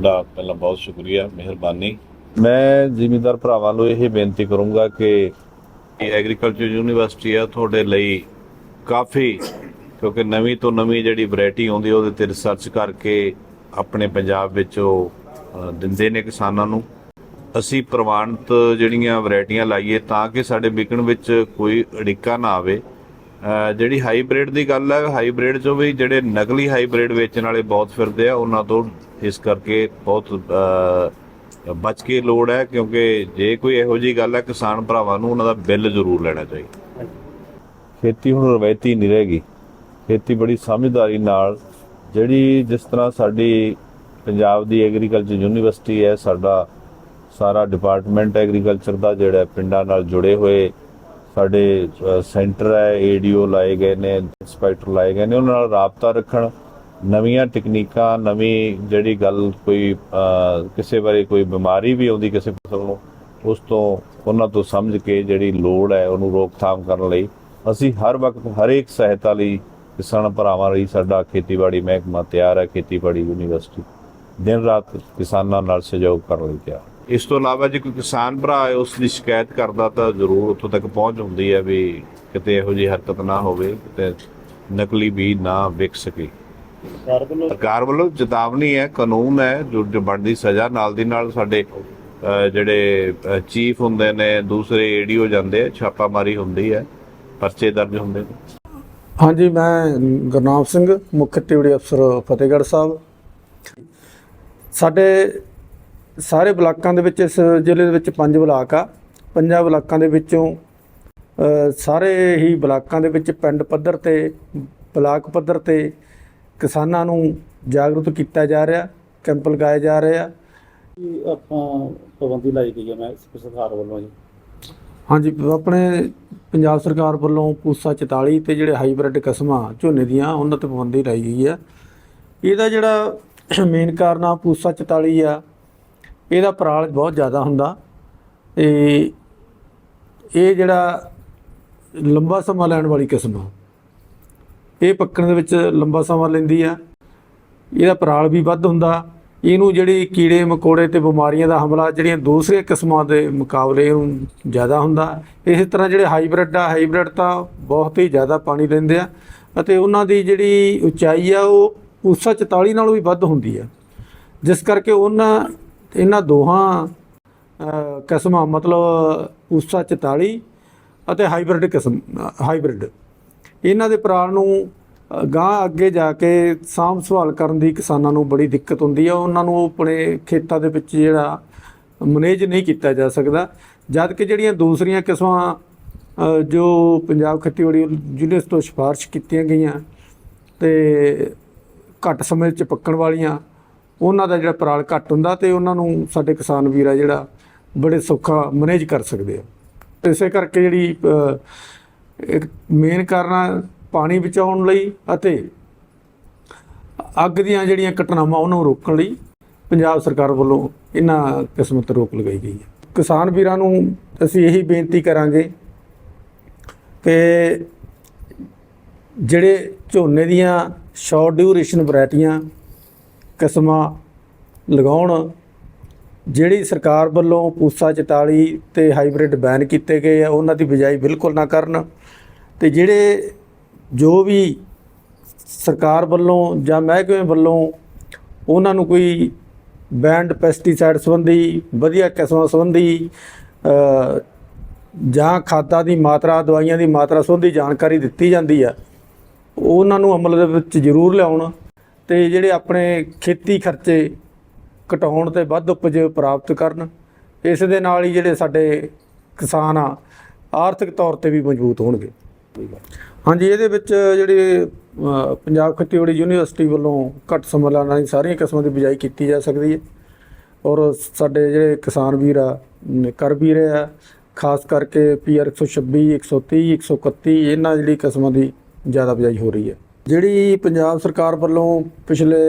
ਤੁਹਾਡਾ ਪਹਿਲਾਂ ਬਹੁਤ ਸ਼ੁਕਰੀਆ ਮਿਹਰਬਾਨੀ। ਮੈਂ ਜ਼ਿਮੀਂਦਾਰ ਭਰਾਵਾਂ ਨੂੰ ਇਹ ਬੇਨਤੀ ਕਰੂੰਗਾ ਕਿ ਐਗਰੀਕਲਚਰ ਯੂਨੀਵਰਸਿਟੀ ਆ ਤੁਹਾਡੇ ਲਈ ਕਾਫੀ ਕਿਉਂਕਿ ਨਵੀਂ ਤੋਂ ਨਵੀਂ ਜਿਹੜੀ ਵੈਰਾਈਟੀ ਆਉਂਦੀ ਉਹਦੇ ਤੇ ਰਿਸਰਚ ਕਰਕੇ ਆਪਣੇ ਪੰਜਾਬ ਵਿੱਚ ਉਹ ਦਿੰਦੇ ਨੇ ਕਿਸਾਨਾਂ ਨੂੰ। ਅਸੀਂ ਪ੍ਰਵਾਨਿਤ ਜਿਹੜੀਆਂ ਵੈਰਾਈਟੀਆਂ ਲਾਈਏ ਤਾਂ ਕਿ ਸਾਡੇ ਵਿਕਣ ਵਿੱਚ ਕੋਈ ਅੜਿੱਕਾ ਨਾ ਆਵੇ। ਜਿਹੜੀ ਹਾਈਬ੍ਰਿਡ ਦੀ ਗੱਲ ਹੈ ਹਾਈਬ੍ਰਿਡ ਚੋਂ ਵੀ ਜਿਹੜੇ ਨਕਲੀ ਹਾਈਬ੍ਰਿਡ ਵੇਚਣ ਵਾਲੇ ਬਹੁਤ ਫਿਰਦੇ ਆ ਉਹਨਾਂ ਤੋਂ ਇਸ ਕਰਕੇ ਬਹੁਤ ਬਚ ਕੇ ਲੋੜ ਹੈ, ਕਿਉਂਕਿ ਜੇ ਕੋਈ ਇਹੋ ਜੀ ਗੱਲ ਹੈ, ਕਿਸਾਨ ਭਰਾਵਾਂ ਨੂੰ ਉਹਨਾਂ ਦਾ ਬਿੱਲ ਜ਼ਰੂਰ ਲੈਣਾ ਚਾਹੀਦਾ। ਖੇਤੀ ਹੁਣ ਰਵਾਇਤੀ ਨਹੀਂ ਰਹੇਗੀ। ਖੇਤੀ ਬੜੀ ਸਮਝਦਾਰੀ ਨਾਲ, ਜਿਹੜੀ ਜਿਸ ਤਰ੍ਹਾਂ ਸਾਡੀ ਪੰਜਾਬ ਦੀ ਐਗਰੀਕਲਚਰ ਯੂਨੀਵਰਸਿਟੀ ਹੈ, ਸਾਡਾ ਸਾਰਾ ਡਿਪਾਰਟਮੈਂਟ ਐਗਰੀਕਲਚਰ ਦਾ ਜਿਹੜਾ ਪਿੰਡਾਂ ਨਾਲ ਜੁੜੇ ਹੋਏ ਸਾਡੇ ਸੈਂਟਰ ਹੈ ਏਡੀਓ ਲਾਏ ਗਏ ਨੇ ਇੰਸਪੈਕਟਰ ਲਾਏ ਗਏ ਨੇ, ਉਹਨਾਂ ਨਾਲ ਰਾਬਤਾ ਰੱਖਣ ਨਵੀਆਂ ਟੈਕਨੀਕਾਂ ਨਵੀਂ ਜਿਹੜੀ ਗੱਲ ਕੋਈ ਕਿਸੇ ਬਾਰੇ ਕੋਈ ਬਿਮਾਰੀ ਵੀ ਆਉਂਦੀ ਕਿਸੇ ਫਸਲ ਨੂੰ, ਉਸ ਤੋਂ ਉਹਨਾਂ ਤੋਂ ਸਮਝ ਕੇ ਜਿਹੜੀ ਲੋੜ ਹੈ ਉਹਨੂੰ ਰੋਕਥਾਮ ਕਰਨ ਲਈ ਅਸੀਂ ਹਰ ਵਕਤ ਹਰੇਕ ਸਹਾਇਤਾ ਲਈ ਕਿਸਾਨ ਭਰਾਵਾਂ ਲਈ ਸਾਡਾ ਖੇਤੀਬਾੜੀ ਮਹਿਕਮਾ ਤਿਆਰ ਹੈ, ਖੇਤੀਬਾੜੀ ਯੂਨੀਵਰਸਿਟੀ। ਦਿਨ ਰਾਤ ਕਿਸਾਨਾਂ ਨਾਲ ਸਹਿਯੋਗ ਕਰਨ ਲਈ ਤਿਆਰ। ਇਸ ਤੋਂ ਇਲਾਵਾ ਜੇ ਕੋਈ ਕਿਸਾਨ ਭਰਾ ਹੈ ਉਸ ਦੀ ਸ਼ਿਕਾਇਤ ਕਰਦਾ ਤਾਂ ਜ਼ਰੂਰ ਉੱਥੋਂ ਤੱਕ ਪਹੁੰਚ ਹੁੰਦੀ ਹੈ ਵੀ ਕਿਤੇ ਇਹੋ ਜਿਹੀ ਹਰਕਤ ਨਾ ਹੋਵੇ, ਕਿਤੇ ਨਕਲੀ ਬੀਜ ਨਾ ਵਿਕ ਸਕੇ। ਸਰਕਾਰ ਵੱਲੋਂ ਸਰਕਾਰ ਵੱਲੋਂ ਚੇਤਾਵਨੀ ਹੈ ਕਾਨੂੰਨ ਹੈ ਜੋ ਜੋ ਬਣਦੀ ਸਜ਼ਾ ਨਾਲ ਦੀ ਨਾਲ ਸਾਡੇ ਜਿਹੜੇ ਚੀਫ ਹੁੰਦੇ ਨੇ ਦੂਸਰੇ ਏਡੀਓ ਜਾਂਦੇ ਆ ਛਾਪਾਮਾਰੀ ਹੁੰਦੀ ਹੈ ਪਰਚੇ ਦਰਜ ਹੁੰਦੇ ਨੇ। ਹਾਂਜੀ ਮੈਂ ਗੁਰਨਾਮ ਸਿੰਘ ਮੁੱਖ ਖੇਤੀਬਾੜੀ ਅਫਸਰ ਫਤਿਹਗੜ੍ਹ ਸਾਹਿਬ। ਸਾਡੇ ਸਾਰੇ ਬਲਾਕਾਂ ਦੇ ਵਿੱਚ ਇਸ ਜ਼ਿਲ੍ਹੇ ਦੇ ਵਿੱਚ ਪੰਜ ਬਲਾਕ ਆ। ਪੰਜਾਂ ਬਲਾਕਾਂ ਦੇ ਵਿੱਚੋਂ ਸਾਰੇ ਹੀ ਬਲਾਕਾਂ ਦੇ ਵਿੱਚ ਪਿੰਡ ਪੱਧਰ ਤੇ ਬਲਾਕ ਪੱਧਰ ਤੇ ਕਿਸਾਨਾਂ ਨੂੰ ਜਾਗਰੂਕ ਕੀਤਾ ਜਾ ਰਿਹਾ ਕੈਂਪ ਲਗਾਏ ਜਾ ਰਹੇ ਆ। ਕੀ ਆਪਾਂ ਪਾਬੰਦੀ ਲਾਈ ਗਈ ਹੈ ਮੈਂ ਸਰਕਾਰ ਵੱਲੋਂ ਜੀ? ਹਾਂਜੀ ਆਪਣੇ ਪੰਜਾਬ ਸਰਕਾਰ ਵੱਲੋਂ ਪੂਸਾ 44 ਤੇ ਜਿਹੜੇ ਹਾਈਬ੍ਰਿਡ ਕਿਸਮਾਂ ਝੋਨੇ ਦੀਆਂ ਉਹਨਾਂ ਤੇ ਪਾਬੰਦੀ ਲਾਈ ਗਈ ਆ ਇਹਦਾ ਜਿਹੜਾ ਮੇਨ ਕਾਰਨ ਆ ਪੂਸਾ 44 ਆ ਇਹਦਾ ਪਰਾਲ ਬਹੁਤ ਜ਼ਿਆਦਾ ਹੁੰਦਾ। ਤੇ ਇਹ ਜਿਹੜਾ ਲੰਬਾ ਸਮਾਂ ਲੈਣ ਵਾਲੀ ਕਿਸਮ ਆ। ਇਹ ਪੱਕਣ ਦੇ ਵਿੱਚ ਲੰਬਾ ਸਮਾਂ ਲੈਂਦੀ ਆ। ਇਹਦਾ ਪਰਾਲ ਵੀ ਵੱਧ ਹੁੰਦਾ। ਇਹਨੂੰ ਜਿਹੜੀ ਕੀੜੇ ਮਕੌੜੇ ਤੇ ਬਿਮਾਰੀਆਂ ਦਾ ਹਮਲਾ, ਜਿਹੜੀਆਂ ਦੂਸਰੇ ਕਿਸਮਾਂ ਦੇ ਮੁਕਾਬਲੇ ਇਹਨੂੰ ਜ਼ਿਆਦਾ ਹੁੰਦਾ, ਇਸੇ ਤਰ੍ਹਾਂ ਜਿਹੜੇ ਹਾਈਬ੍ਰਿਡ ਆ, ਹਾਈਬ੍ਰਿਡ ਤਾਂ ਬਹੁਤ ਹੀ ਜ਼ਿਆਦਾ ਪਾਣੀ ਲੈਂਦੇ ਆ ਅਤੇ ਉਹਨਾਂ ਦੀ ਜਿਹੜੀ ਉਚਾਈ ਆ, ਉਹ ਉਸਾ 44 ਨਾਲੋਂ ਵੀ ਵੱਧ ਹੁੰਦੀ ਆ। ਜਿਸ ਕਰਕੇ ਉਹਨਾਂ, ਇਹਨਾਂ ਦੋਹਾਂ ਕਿਸਮਾਂ ਮਤਲਬ ਉਸਾ 44 ਅਤੇ ਹਾਈਬ੍ਰਿਡ ਕਿਸਮ ਹਾਈਬ੍ਰਿਡ। ਇਹਨਾਂ ਦੇ ਪਰਾਲ ਨੂੰ ਅ, ਗਾਂਹ ਅੱਗੇ ਜਾ ਕੇ ਸਾਂਭ ਸੰਭਾਲ ਕਰਨ ਦੀ ਕਿਸਾਨਾਂ ਨੂੰ ਬੜੀ ਦਿੱਕਤ ਹੁੰਦੀ ਹੈ ਉਹਨਾਂ ਨੂੰ ਆਪਣੇ ਖੇਤਾਂ ਦੇ ਵਿੱਚ ਜਿਹੜਾ ਮੈਨੇਜ ਨਹੀਂ ਕੀਤਾ ਜਾ ਸਕਦਾ। ਜਦ ਕਿ ਜਿਹੜੀਆਂ ਦੂਸਰੀਆਂ ਕਿਸਮਾਂ ਜੋ ਪੰਜਾਬ ਖੇਤੀਬਾੜੀ ਯੂਨੀਵਰਸਿਟੀ ਤੋਂ ਸਿਫਾਰਿਸ਼ ਕੀਤੀਆਂ ਗਈਆਂ ਤੇ ਘੱਟ ਸਮੇਂ 'ਚ ਪੱਕਣ ਵਾਲੀਆਂ ਉਹਨਾਂ ਦਾ ਜਿਹੜਾ ਪਰਾਲ ਘੱਟ ਹੁੰਦਾ ਤੇ ਉਹਨਾਂ ਨੂੰ ਸਾਡੇ ਕਿਸਾਨ ਵੀਰ ਆ ਜਿਹੜਾ ਬੜੇ ਸੌਖਾ ਮੈਨੇਜ ਕਰ ਸਕਦੇ ਆ। ਇਸੇ ਕਰਕੇ ਜਿਹੜੀ ਇੱਕ ਮੇਨ ਕਾਰਨ ਪਾਣੀ ਬਚਾਉਣ ਲਈ ਅਤੇ ਅੱਗ ਦੀਆਂ ਜਿਹੜੀਆਂ ਘਟਨਾਵਾਂ ਉਹਨੂੰ ਰੋਕਣ ਲਈ ਪੰਜਾਬ ਸਰਕਾਰ ਵੱਲੋਂ ਇਹਨਾਂ ਕਿਸਮ ਤੇ ਰੋਕ ਲਗਾਈ ਗਈ ਹੈ। ਕਿਸਾਨ ਵੀਰਾਂ ਨੂੰ ਅਸੀਂ ਇਹੀ ਬੇਨਤੀ ਕਰਾਂਗੇ ਕਿ ਜਿਹੜੇ ਝੋਨੇ ਦੀਆਂ ਸ਼ਾਰਟ ਡਿਊਰੇਸ਼ਨ ਵੈਰਾਈਟੀਆਂ ਕਿਸਮਾਂ ਲਗਾਉਣ, ਜਿਹੜੀ ਸਰਕਾਰ ਵੱਲੋਂ ਪੂਸਾ 44 ਤੇ ਹਾਈਬ੍ਰਿਡ ਬੈਨ ਕੀਤੇ ਗਏ ਆ, ਉਹਨਾਂ ਦੀ ਬਿਜਾਈ ਬਿਲਕੁਲ ਨਾ ਕਰਨ ਤੇ ਜਿਹੜੇ ਜੋ ਵੀ ਸਰਕਾਰ ਵੱਲੋਂ ਜਾਂ ਮਹਿਕਮੇ ਵੱਲੋਂ ਉਹਨਾਂ ਨੂੰ ਕੋਈ ਬੈਂਡ ਪੈਸਟੀਸਾਈਡ ਸੰਬੰਧੀ, ਵਧੀਆ ਕਿਸਮਾਂ ਸੰਬੰਧੀ ਜਾਂ ਖਾਦਾਂ ਦੀ ਮਾਤਰਾ, ਦਵਾਈਆਂ ਦੀ ਮਾਤਰਾ ਸੰਬੰਧੀ ਜਾਣਕਾਰੀ ਦਿੱਤੀ ਜਾਂਦੀ ਆ, ਉਹਨਾਂ ਨੂੰ ਅਮਲ ਦੇ ਵਿੱਚ ਜ਼ਰੂਰ ਲਿਆਉਣ ਤੇ ਜਿਹੜੇ ਆਪਣੇ ਖੇਤੀ ਖਰਚੇ ਘਟਾਉਣ ਤੇ ਵੱਧ ਉਪਜ ਪ੍ਰਾਪਤ ਕਰਨ, ਇਸ ਦੇ ਨਾਲ ਹੀ ਜਿਹੜੇ ਸਾਡੇ ਕਿਸਾਨ ਆ, ਆਰਥਿਕ ਤੌਰ ਤੇ ਵੀ ਮਜ਼ਬੂਤ ਹੋਣਗੇ। ਹਾਂਜੀ ਇਹਦੇ ਵਿੱਚ ਜਿਹੜੇ ਪੰਜਾਬ ਖੇਤੀਬਾੜੀ ਯੂਨੀਵਰਸਿਟੀ ਵੱਲੋਂ ਘੱਟ ਸਮਾਂ ਲਾਉਣ ਵਾਲੀ ਸਾਰੀਆਂ ਕਿਸਮਾਂ ਦੀ ਬਿਜਾਈ ਕੀਤੀ ਜਾ ਸਕਦੀ ਹੈ। ਔਰ ਸਾਡੇ ਜਿਹੜੇ ਕਿਸਾਨ ਵੀਰ ਆ ਕਰ ਵੀ ਰਹੇ ਆ ਖਾਸ ਕਰਕੇ ਪੀਆਰ 126 130 131 ਇਹਨਾਂ ਜਿਹੜੀ ਕਿਸਮਾਂ ਦੀ ਜ਼ਿਆਦਾ ਬਿਜਾਈ ਹੋ ਰਹੀ ਹੈ। ਜਿਹੜੀ ਪੰਜਾਬ ਸਰਕਾਰ ਵੱਲੋਂ ਪਿਛਲੇ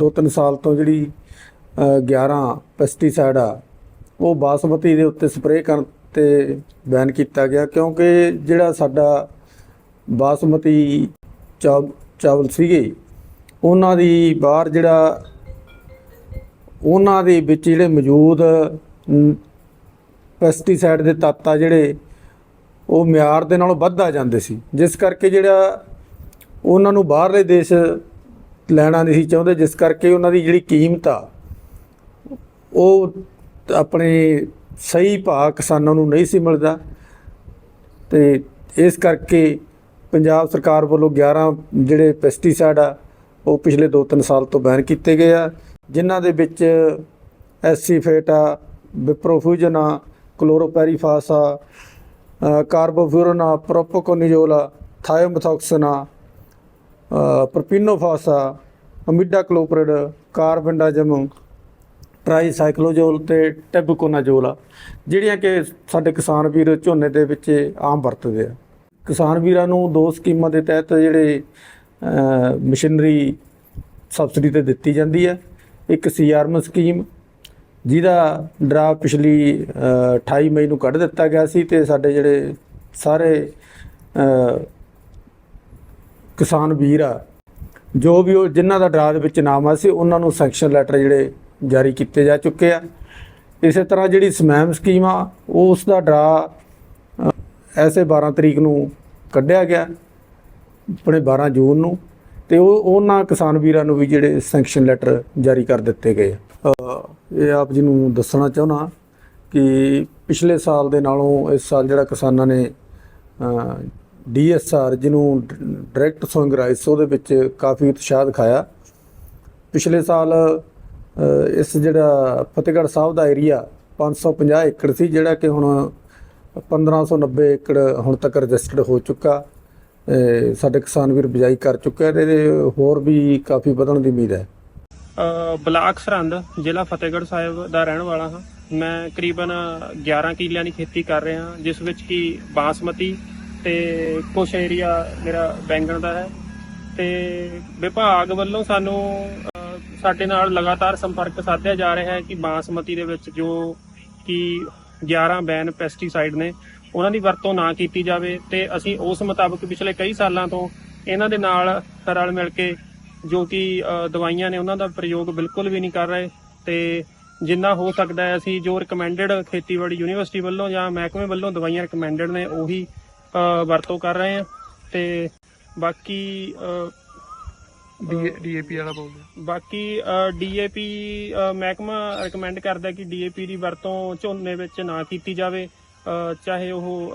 2-3 ਸਾਲ ਤੋਂ ਜਿਹੜੀ ਅ, 11 ਪੈਸਟੀਸਾਈਡ ਆ ਉਹ ਬਾਸਮਤੀ ਦੇ ਉੱਤੇ ਸਪਰੇਅ ਕਰਨ ਤੇ ਬੈਨ ਕੀਤਾ ਗਿਆ ਕਿਉਂਕਿ ਜਿਹੜਾ ਸਾਡਾ ਬਾਸਮਤੀ ਚਾਵ, ਚਾਵਲ ਸੀਗੇ, ਉਹਨਾਂ ਦੀ ਬਾਹਰ ਜਿਹੜਾ, ਉਹਨਾਂ ਦੇ ਵਿੱਚ ਜਿਹੜੇ ਮੌਜੂਦ ਪੈਸਟੀਸਾਈਡ ਦੇ ਤੱਤ ਆ ਜਿਹੜੇ, ਉਹ ਮਿਆਰ ਦੇ ਨਾਲੋਂ ਵੱਧ ਆ ਜਾਂਦੇ ਸੀ। ਜਿਸ ਕਰਕੇ ਜਿਹੜਾ ਉਹਨਾਂ ਨੂੰ ਬਾਹਰਲੇ ਦੇਸ਼ ਲੈਣਾ ਨਹੀਂ ਸੀ ਚਾਹੁੰਦੇ, ਜਿਸ ਕਰਕੇ ਉਹਨਾਂ ਦੀ ਜਿਹੜੀ ਕੀਮਤ ਆ, ਉਹ ਆਪਣੇ ਸਹੀ ਭਾਅ ਕਿਸਾਨਾਂ ਨੂੰ ਨਹੀਂ ਸੀ ਮਿਲਦਾ ਤੇ ਇਸ ਕਰਕੇ ਪੰਜਾਬ ਸਰਕਾਰ ਵੱਲੋਂ 11 ਜਿਹੜੇ ਪੈਸਟੀਸਾਈਡ ਆ, ਉਹ ਪਿਛਲੇ 2-3 ਸਾਲ ਤੋਂ ਬੈਨ ਕੀਤੇ ਗਏ ਆ, ਜਿਨ੍ਹਾਂ ਦੇ ਵਿੱਚ ਐਸੀਫੇਟ ਆ, ਵਿਪਰੋਫਿਊਜਨ ਆ, ਕਲੋਰੋਪੈਰੀਫਾਸ ਆ ਕਾਰਬੋਫਿਊਰਨ ਆ, ਪ੍ਰੋਪੋਕੋਨੀਜ਼ੋਲ ਆ, ਥਾਇਓਮੈਥੋਕਸਨ ਆ ਪ੍ਰੋਪੀਨੋਫਾਸ ਆ ਅਮੀਡਾਕਲੋਪ੍ਰਿਡ ਕਾਰਬੰਡਾਜਮ ਟ੍ਰਾਈਸਾਈਕਲੋਜੋਲ ਤੇ ਟੈਬੂਕੋਨਾਜੋਲ ਆ ਜਿਹੜੀਆਂ ਕਿ ਸਾਡੇ ਕਿਸਾਨ ਵੀਰ ਝੋਨੇ ਦੇ ਵਿੱਚ ਆਮ ਵਰਤਦੇ ਆ। ਕਿਸਾਨ ਵੀਰਾਂ ਨੂੰ ਦੋ ਸਕੀਮਾਂ ਦੇ ਤਹਿਤ ਜਿਹੜੇ ਮਸ਼ੀਨਰੀ ਸਬਸਿਡੀ ਤੇ ਦਿੱਤੀ ਜਾਂਦੀ ਹੈ ਇੱਕ ਸੀਆਰਐਮ ਸਕੀਮ ਜਿਹਦਾ ਡਰਾ ਪਿਛਲੀ ਅ, 28 ਮਈ ਨੂੰ ਕੱਢ ਦਿੱਤਾ ਗਿਆ ਸੀ ਤੇ ਸਾਡੇ ਜਿਹੜੇ ਸਾਰੇ ਕਿਸਾਨ ਵੀਰ ਆ ਜੋ ਵੀ ਉਹ ਜਿਨ੍ਹਾਂ ਦਾ ਡਰਾ ਦੇ ਵਿੱਚ ਨਾਮ ਆ ਸੀ ਉਹਨਾਂ ਨੂੰ ਸੈਕਸ਼ਨ ਲੈਟਰ ਜਿਹੜੇ ਜਾਰੀ ਕੀਤੇ ਜਾ ਚੁੱਕੇ ਆ। ਇਸੇ ਤਰ੍ਹਾਂ ਜਿਹੜੀ ਸਮੈਮ ਸਕੀਮ ਆ ਉਹ ਉਸ ਦਾ ਡਰਾ ਐਸੇ 12 ਤਰੀਕ ਨੂੰ ਕੱਢਿਆ ਗਿਆ, ਆਪਣੇ 12 ਜੂਨ ਨੂੰ। ਤੇ ਉਹ, ਉਹਨਾਂ ਕਿਸਾਨ ਵੀਰਾਂ ਨੂੰ ਵੀ ਜਿਹੜੇ ਸੈਂਕਸ਼ਨ ਲੈਟਰ ਜਾਰੀ ਕਰ ਦਿੱਤੇ ਗਏ ਇਹ ਆਪ ਜੀ ਨੂੰ ਦੱਸਣਾ ਚਾਹੁੰਦਾ ਕਿ ਪਿਛਲੇ ਸਾਲ ਦੇ ਨਾਲੋਂ ਇਸ ਸਾਲ ਜਿਹੜਾ ਕਿਸਾਨਾਂ ਨੇ ਡੀਐਸਆਰ ਜਿਹਨੂੰ ਡਾਇਰੈਕਟ ਸੋਇੰਗ ਰਾਈਸ ਉਹਦੇ ਵਿੱਚ ਕਾਫੀ ਉਤਸ਼ਾਹ ਦਿਖਾਇਆ। ਪਿਛਲੇ ਸਾਲ ਇਸ ਜਿਹੜਾ ਫਤਿਹਗੜ੍ਹ ਸਾਹਿਬ ਦਾ ਏਰੀਆ 550 ਏਕੜ ਸੀ, ਜਿਹੜਾ ਕਿ ਹੁਣ 1590 ਏਕੜ ਹੁਣ ਤੱਕ ਰਜਿਸਟਰਡ ਹੋ ਚੁੱਕਾ। ਸਾਡੇ ਕਿਸਾਨ ਵੀਰ ਬਿਜਾਈ ਕਰ ਚੁੱਕੇ ਆ ਹੋਰ ਵੀ ਕਾਫੀ ਵਧਣ ਦੀ ਉਮੀਦ ਹੈ। ਬਲਾਕ ਸਰਹੰਦ, ਜ਼ਿਲ੍ਹਾ ਫਤਿਹਗੜ੍ਹ ਸਾਹਿਬ ਦਾ ਰਹਿਣ ਵਾਲਾ ਹਾਂ। ਮੈਂ ਕਰੀਬਨ 11 ਕਿੱਲਿਆਂ ਦੀ ਖੇਤੀ ਕਰ ਰਿਹਾ ਹਾਂ, ਜਿਸ ਵਿੱਚ ਕਿ ਬਾਸਮਤੀ ਤੇ ਕੁਛ ਏਰੀਆ ਮੇਰਾ ਬੈਂਗਣ ਦਾ ਹੈ। ਤੇ ਵਿਭਾਗ ਵੱਲੋਂ ਸਾਨੂੰ ਸਾਡੇ ਨਾਲ ਲਗਾਤਾਰ ਸੰਪਰਕ ਸਾਧਿਆ ਜਾ ਰਿਹਾ ਹੈ ਕਿ ਬਾਸਮਤੀ ਦੇ ਵਿੱਚ ਜੋ ਕਿ 11 ਬੈਨ ਪੈਸਟੀਸਾਈਡ ਨੇ, ਉਹਨਾਂ ਦੀ ਵਰਤੋਂ ਨਾ ਕੀਤੀ ਜਾਵੇ ਤੇ ਅਸੀਂ ਉਸ ਮੁਤਾਬਕ ਪਿਛਲੇ ਕਈ ਸਾਲਾਂ ਤੋਂ ਇਹਨਾਂ ਦੇ ਨਾਲ ਰਲ ਮਿਲ ਕੇ ਜੋ ਕਿ ਦਵਾਈਆਂ ਨੇ ਉਹਨਾਂ ਦਾ ਪ੍ਰਯੋਗ ਬਿਲਕੁਲ ਵੀ ਨਹੀਂ ਕਰ ਰਹੇ ਤੇ ਜਿੰਨਾ ਹੋ ਸਕਦਾ ਹੈ ਅਸੀਂ ਜੋ ਰეკਮੈਂਡਡ ਖੇਤੀਬਾੜੀ ਯੂਨੀਵਰਸਿਟੀ ਵੱਲੋਂ ਜਾਂ ਮਹਿਕਮੇ ਵੱਲੋਂ ਦਵਾਈਆਂ ਰეკਮੈਂਡਡ ਨੇ, ਉਹੀ ਵਰਤੋਂ ਕਰ ਰਹੇ ਹਾਂ ਤੇ ਬਾਕੀ ਡੀਏਪੀ ਵਾਲਾ ਬੋਲਦੇ ਬਾਕੀ ਡੀਏਪੀ ਮਹਿਕਮਾ ਰეკਮੈਂਡ ਕਰਦਾ ਕਿ ਡੀਏਪੀ ਦੀ ਵਰਤੋਂ ਝੋਨੇ ਵਿੱਚ ਨਾ ਕੀਤੀ ਜਾਵੇ। ਚਾਹੇ ਉਹ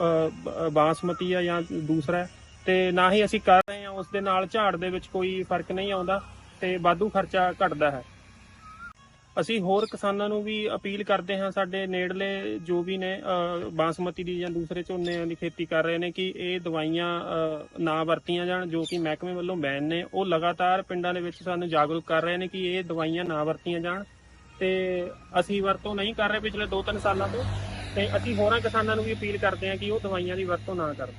ਬਾਸਮਤੀ ਆ ਜਾਂ ਦੂਸਰਾ। ਤੇ ਨਾ ਹੀ ਅਸੀਂ ਕਰ ਰਹੇ ਹਾਂ ਉਸ ਦੇ ਨਾਲ ਝਾੜ ਦੇ ਵਿੱਚ ਕੋਈ ਫ਼ਰਕ ਨਹੀਂ ਆਉਂਦਾ ਤੇ ਵਾਧੂ ਖਰਚਾ ਘਟਦਾ ਹੈ। ਅਸੀਂ ਹੋਰ ਕਿਸਾਨਾਂ ਨੂੰ ਵੀ ਅਪੀਲ ਕਰਦੇ ਹਾਂ, ਸਾਡੇ ਨੇੜਲੇ ਜੋ ਵੀ ਨੇ ਬਾਸਮਤੀ ਦੀ ਜਾਂ ਦੂਸਰੇ ਝੋਨਿਆਂ ਦੀ ਖੇਤੀ ਕਰ ਰਹੇ ਨੇ ਕਿ ਇਹ ਦਵਾਈਆਂ ਨਾ ਵਰਤੀਆਂ ਜਾਣ, ਜੋ ਕਿ ਮਹਿਕਮੇ ਵੱਲੋਂ ਬੈਨ ਨੇ। ਉਹ ਲਗਾਤਾਰ ਪਿੰਡਾਂ ਦੇ ਵਿੱਚ ਸਾਨੂੰ ਜਾਗਰੂਕ ਕਰ ਰਹੇ ਨੇ ਕਿ ਇਹ ਦਵਾਈਆਂ ਨਾ ਵਰਤੀਆਂ ਜਾਣ। ਤੇ ਅਸੀਂ ਵਰਤੋਂ ਨਹੀਂ ਕਰ ਰਹੇ ਪਿਛਲੇ 2-3 ਸਾਲਾਂ ਤੋਂ। ਤੇ ਅਸੀਂ ਹੋਰਾਂ ਕਿਸਾਨਾਂ ਨੂੰ ਵੀ ਅਪੀਲ ਕਰਦੇ ਹਾਂ ਕਿ ਉਹ ਦਵਾਈਆਂ ਦੀ ਵਰਤੋਂ ਨਾ ਕਰਨ।